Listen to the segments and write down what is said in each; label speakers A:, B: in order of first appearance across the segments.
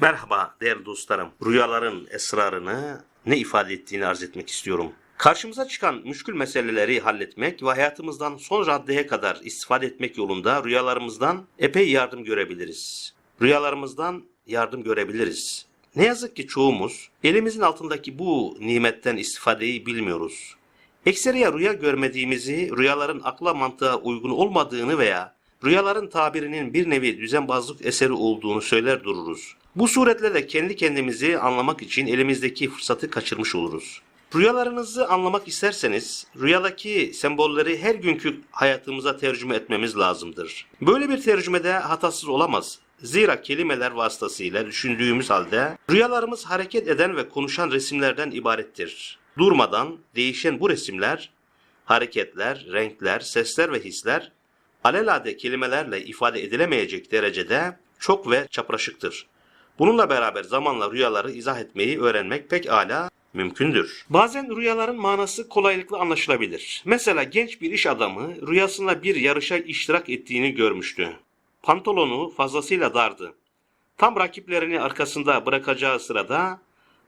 A: Merhaba değerli dostlarım. Rüyaların esrarını ne ifade ettiğini arz etmek istiyorum. Karşımıza çıkan müşkül meseleleri halletmek ve hayatımızdan son raddeye kadar istifade etmek yolunda rüyalarımızdan epey yardım görebiliriz. Rüyalarımızdan yardım görebiliriz. Ne yazık ki çoğumuz elimizin altındaki bu nimetten istifadeyi bilmiyoruz. Ekseriye rüya görmediğimizi, rüyaların akla mantığa uygun olmadığını veya rüyaların tabirinin bir nevi düzenbazlık eseri olduğunu söyler dururuz. Bu suretle de kendi kendimizi anlamak için elimizdeki fırsatı kaçırmış oluruz. Rüyalarınızı anlamak isterseniz rüyadaki sembolleri her günkü hayatımıza tercüme etmemiz lazımdır. Böyle bir tercümede hatasız olamaz. Zira kelimeler vasıtasıyla düşündüğümüz halde rüyalarımız hareket eden ve konuşan resimlerden ibarettir. Durmadan değişen bu resimler, hareketler, renkler, sesler ve hisler alelade kelimelerle ifade edilemeyecek derecede çok ve çapraşıktır. Bununla beraber zamanla rüyaları izah etmeyi öğrenmek pek ala mümkündür. Bazen rüyaların manası kolaylıkla anlaşılabilir. Mesela genç bir iş adamı rüyasında bir yarışa iştirak ettiğini görmüştü. Pantolonu fazlasıyla dardı. Tam rakiplerini arkasında bırakacağı sırada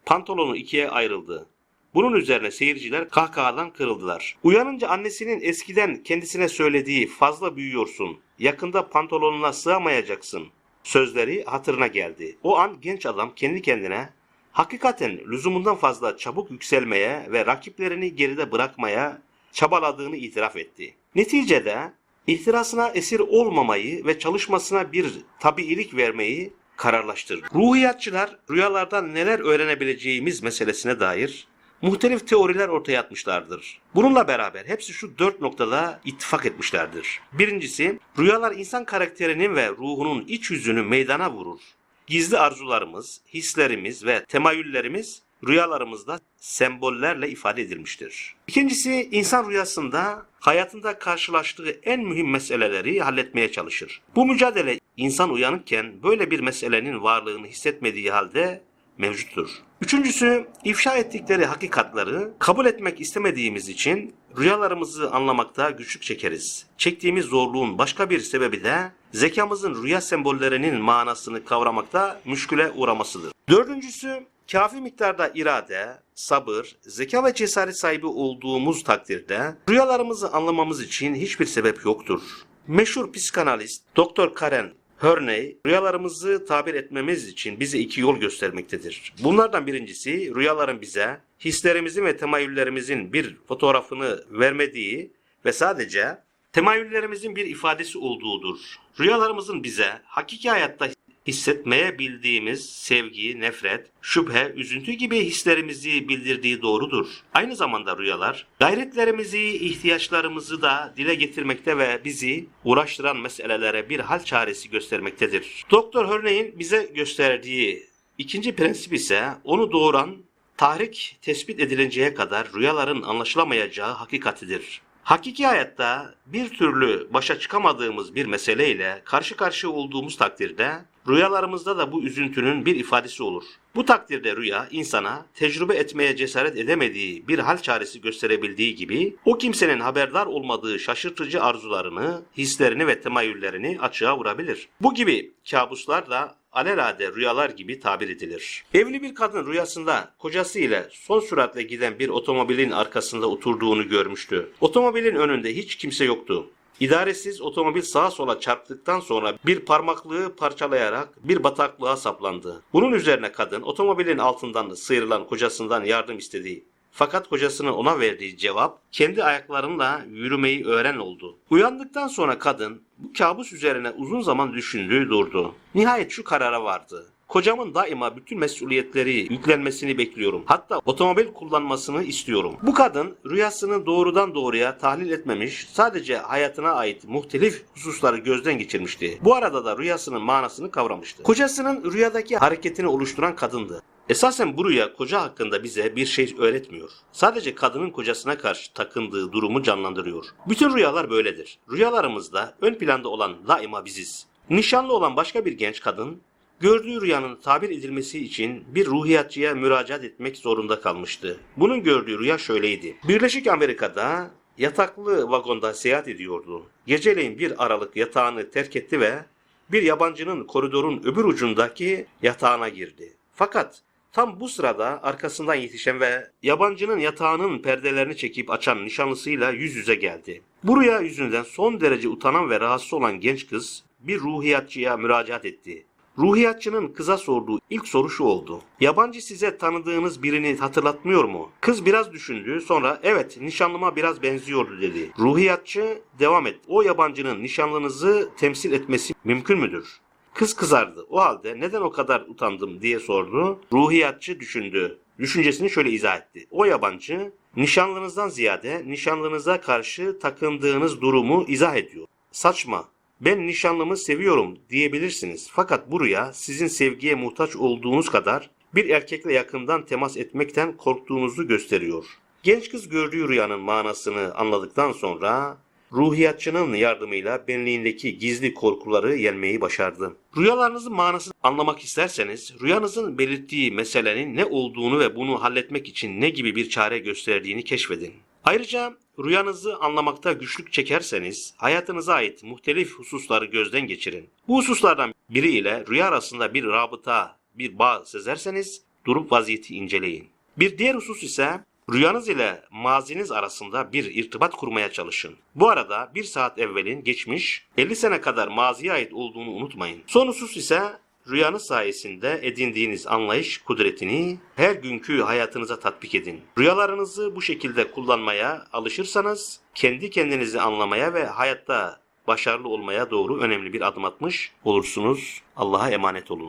A: pantolonu ikiye ayrıldı. Bunun üzerine seyirciler kahkahadan kırıldılar. Uyanınca annesinin eskiden kendisine söylediği fazla büyüyorsun, yakında pantolonuna sığamayacaksın sözleri hatırına geldi. O an genç adam kendi kendine hakikaten lüzumundan fazla çabuk yükselmeye ve rakiplerini geride bırakmaya çabaladığını itiraf etti. Neticede ihtirasına esir olmamayı ve çalışmasına bir tabiilik vermeyi kararlaştırdı. Ruhiyatçılar rüyalardan neler öğrenebileceğimiz meselesine dair muhtelif teoriler ortaya atmışlardır. Bununla beraber hepsi şu dört noktada ittifak etmişlerdir. Birincisi, rüyalar insan karakterinin ve ruhunun iç yüzünü meydana vurur. Gizli arzularımız, hislerimiz ve temayüllerimiz rüyalarımızda sembollerle ifade edilmiştir. İkincisi, insan rüyasında hayatında karşılaştığı en mühim meseleleri halletmeye çalışır. Bu mücadele insan uyanıkken böyle bir meselenin varlığını hissetmediği halde mevcuttur. Üçüncüsü, ifşa ettikleri hakikatları kabul etmek istemediğimiz için rüyalarımızı anlamakta güçlük çekeriz. Çektiğimiz zorluğun başka bir sebebi de zekamızın rüya sembollerinin manasını kavramakta müşküle uğramasıdır. Dördüncüsü, kafi miktarda irade, sabır, zeka ve cesaret sahibi olduğumuz takdirde rüyalarımızı anlamamız için hiçbir sebep yoktur. Meşhur psikanalist Dr. Karen Hörney, rüyalarımızı tabir etmemiz için bize iki yol göstermektedir. Bunlardan birincisi, rüyaların bize hislerimizin ve temayüllerimizin bir fotoğrafını vermediği ve sadece temayüllerimizin bir ifadesi olduğudur. Rüyalarımızın bize hakiki hayatta hissetmeye bildiğimiz sevgi, nefret, şüphe, üzüntü gibi hislerimizi bildirdiği doğrudur. Aynı zamanda rüyalar gayretlerimizi, ihtiyaçlarımızı da dile getirmekte ve bizi uğraştıran meselelere bir hal çaresi göstermektedir. Doktor Hörney'in bize gösterdiği ikinci prensip ise onu doğuran tahrik tespit edilinceye kadar rüyaların anlaşılamayacağı hakikatidir. Hakiki hayatta bir türlü başa çıkamadığımız bir meseleyle karşı karşıya olduğumuz takdirde rüyalarımızda da bu üzüntünün bir ifadesi olur. Bu takdirde rüya insana tecrübe etmeye cesaret edemediği bir hal çaresi gösterebildiği gibi o kimsenin haberdar olmadığı şaşırtıcı arzularını, hislerini ve temayüllerini açığa vurabilir. Bu gibi kabuslar da alelade rüyalar gibi tabir edilir. Evli bir kadın rüyasında kocası ile son süratle giden bir otomobilin arkasında oturduğunu görmüştü. Otomobilin önünde hiç kimse yoktu. İdaresiz otomobil sağa sola çarptıktan sonra bir parmaklığı parçalayarak bir bataklığa saplandı. Bunun üzerine kadın otomobilin altından sıyrılan kocasından yardım istedi. Fakat kocasının ona verdiği cevap kendi ayaklarınla yürümeyi öğren oldu. Uyandıktan sonra kadın bu kabus üzerine uzun zaman düşündüğü durdu. Nihayet şu karara vardı. Kocamın daima bütün mesuliyetleri yüklenmesini bekliyorum. Hatta otomobil kullanmasını istiyorum. Bu kadın rüyasını doğrudan doğruya tahlil etmemiş, sadece hayatına ait muhtelif hususları gözden geçirmişti. Bu arada da rüyasının manasını kavramıştı. Kocasının rüyadaki hareketini oluşturan kadındı. Esasen bu rüya koca hakkında bize bir şey öğretmiyor. Sadece kadının kocasına karşı takındığı durumu canlandırıyor. Bütün rüyalar böyledir. Rüyalarımızda ön planda olan daima biziz. Nişanlı olan başka bir genç kadın gördüğü rüyanın tabir edilmesi için bir ruhiyatçıya müracaat etmek zorunda kalmıştı. Bunun gördüğü rüya şöyleydi. Birleşik Amerika'da yataklı vagonda seyahat ediyordu. Geceleyin bir aralık yatağını terk etti ve bir yabancının koridorun öbür ucundaki yatağına girdi. Fakat tam bu sırada arkasından yetişen ve yabancının yatağının perdelerini çekip açan nişanlısıyla yüz yüze geldi. Bu rüya yüzünden son derece utanan ve rahatsız olan genç kız bir ruhiyatçıya müracaat etti. Ruhiyatçının kıza sorduğu ilk soru şu oldu. Yabancı size tanıdığınız birini hatırlatmıyor mu? Kız biraz düşündü sonra evet nişanlıma biraz benziyordu dedi. Ruhiyatçı devam et. O yabancının nişanlınızı temsil etmesi mümkün müdür? Kız kızardı. O halde neden o kadar utandım diye sordu. Ruhiyatçı düşündü. Düşüncesini şöyle izah etti. O yabancı nişanlınızdan ziyade nişanlınıza karşı takındığınız durumu izah ediyor. Saçma. Ben nişanlımı seviyorum diyebilirsiniz. Fakat bu rüya sizin sevgiye muhtaç olduğunuz kadar bir erkekle yakından temas etmekten korktuğunuzu gösteriyor. Genç kız gördüğü rüyanın manasını anladıktan sonra ruhiyatçının yardımıyla benliğindeki gizli korkuları yenmeyi başardı. Rüyalarınızın manasını anlamak isterseniz rüyanızın belirttiği meselenin ne olduğunu ve bunu halletmek için ne gibi bir çare gösterdiğini keşfedin. Ayrıca rüyanızı anlamakta güçlük çekerseniz hayatınıza ait muhtelif hususları gözden geçirin. Bu hususlardan biri ile rüya arasında bir rabıta, bir bağ sezerseniz durup vaziyeti inceleyin. Bir diğer husus ise rüyanız ile maziniz arasında bir irtibat kurmaya çalışın. Bu arada bir saat evvelin geçmiş 50 sene kadar maziye ait olduğunu unutmayın. Son husus ise Rüyanız sayesinde edindiğiniz anlayış kudretini her günkü hayatınıza tatbik edin. Rüyalarınızı bu şekilde kullanmaya alışırsanız kendi kendinizi anlamaya ve hayatta başarılı olmaya doğru önemli bir adım atmış olursunuz. Allah'a emanet olun.